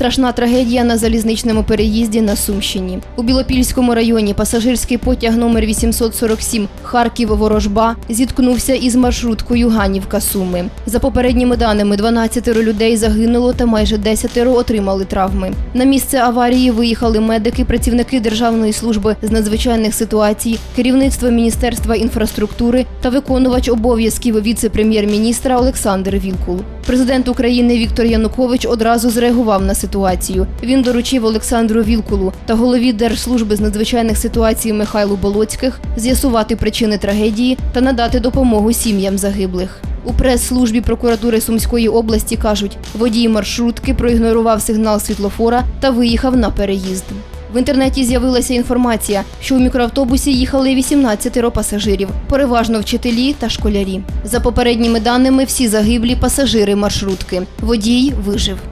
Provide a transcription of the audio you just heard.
Страшна трагедія на залізничному переїзді на Сумщині. У Білопільському районі пасажирський потяг номер 847 Харків-Ворожба зіткнувся із маршруткою Ганівка Суми. За попередніми даними, 12 людей загинуло та майже 10 отримали травми. На місце аварії виїхали медики, працівники Державної служби з надзвичайних ситуацій, керівництво Міністерства інфраструктури та виконувач обов'язків віце-прем'єр-міністра Олександр Вілкул. Президент України Віктор Янукович одразу зреагував на ситуацію. Він доручив Олександру Вілкулу та голові Держслужби з надзвичайних ситуацій Михайлу Болоцьких з'ясувати причини трагедії та надати допомогу сім'ям загиблих. У прес-службі прокуратури Сумської області кажуть, водій маршрутки проігнорував сигнал світлофора та виїхав на переїзд. В інтернеті з'явилася інформація, що у мікроавтобусі їхали 18 пасажирів, переважно вчителі та школярі. За попередніми даними, всі загиблі пасажири маршрутки. Водій вижив.